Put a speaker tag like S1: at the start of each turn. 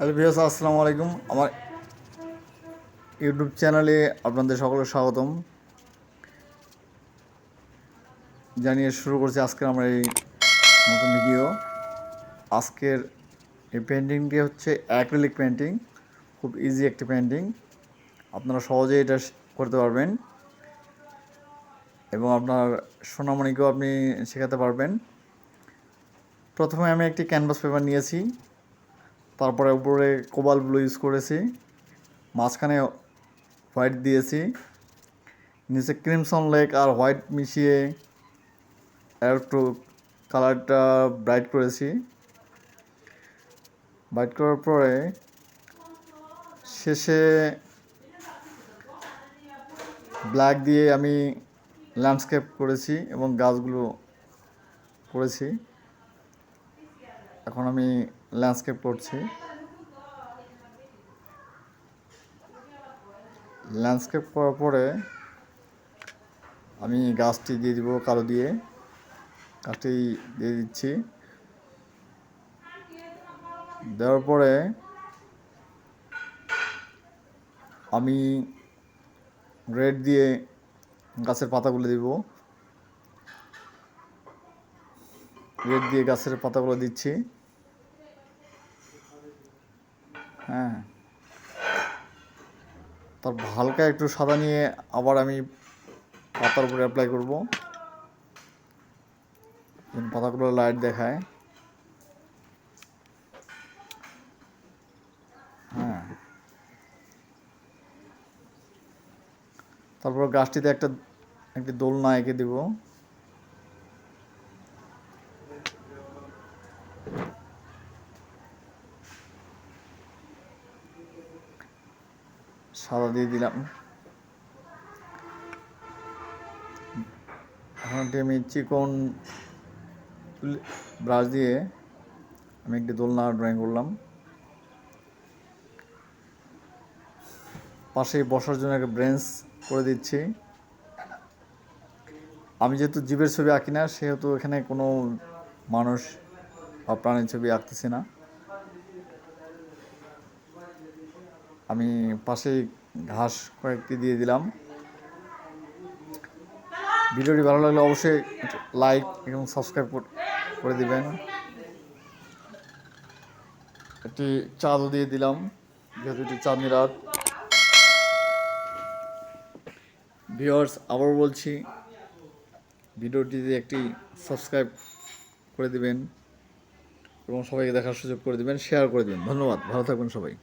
S1: Hello views আসসালামু আলাইকুম। আমার ইউটিউব চ্যানেলে আপনাদের সকলের স্বাগতম। জানিয়ে শুরু করছি আজকের আমার এই নতুন ভিডিও আজকের এই পেন্টিংটি হচ্ছে অ্যাক্রিলিক পেন্টিং খুব ইজি একটি পেন্টিং আপনারা সহজেই এটা করতে পারবেন এবং আপনার সোনামণিকেও আপনি শেখাতে পারবেন। প্রথমে আমি একটি ক্যানভাস পেপার নিয়েছি। তারপরে উপরে কোবাল ব্লু ইউজ করেছি। মাঝখানে হোয়াইট দিয়েছি। নিচে ক্রিমসন লেক আর হোয়াইট মিশিয়ে একটু কালারটা ব্রাইট করেছি। ব্রাইট করার পরে শেষে ব্ল্যাক দিয়ে আমি ল্যান্ডস্কেপ করেছি এবং গাছগুলো করেছি। এখন আমি ল্যান্ডস্কেপ করছি। ল্যান্ডস্কেপ করার পরে আমি গাছটি দিয়ে দিব কালো দিয়ে। গাছটি দিয়ে দিচ্ছি। দেওয়ার পরে আমি রেড দিয়ে গাছের পাতাগুলো দিব। রেড দিয়ে গাছের পাতাগুলো দিচ্ছি। হ্যাঁ। তার হালকা একটু সাদা নিয়ে আবার আমি পাতার উপরে অ্যাপ্লাই করব। পাতাগুলো লাইট দেখায়। হ্যাঁ। তারপর গাছটিতে একটা, একটি দোলনা এঁকে দিব। সাদা দিয়ে দিলাম। এখন আমি চিকন ব্রাশ দিয়ে আমি একটি দোলনা ড্রয়িং করলাম। পাশে বসার জন্য একটা ব্রেঞ্চ করে দিচ্ছি। আমি যেহেতু জীবের ছবি আঁকি না, সেহেতু এখানে কোনো মানুষ বা প্রাণীর ছবি আঁকতেছি না। আমি পাশেই ঘাস কয়েকটি দিয়ে দিলাম। ভিডিওটি ভালো লাগলে অবশ্যই লাইক এবং সাবস্ক্রাইব করে দিবেন। একটি চাঁদও দিয়ে দিলাম, যেহেতু এটি চাঁদনি রাত। ভিওয়ার্স আবার বলছি, ভিডিওটিতে একটি সাবস্ক্রাইব করে দিবেন এবং সবাইকে দেখার সুযোগ করে দিবেন, শেয়ার করে দিবেন। ধন্যবাদ, ভালো থাকবেন সবাই।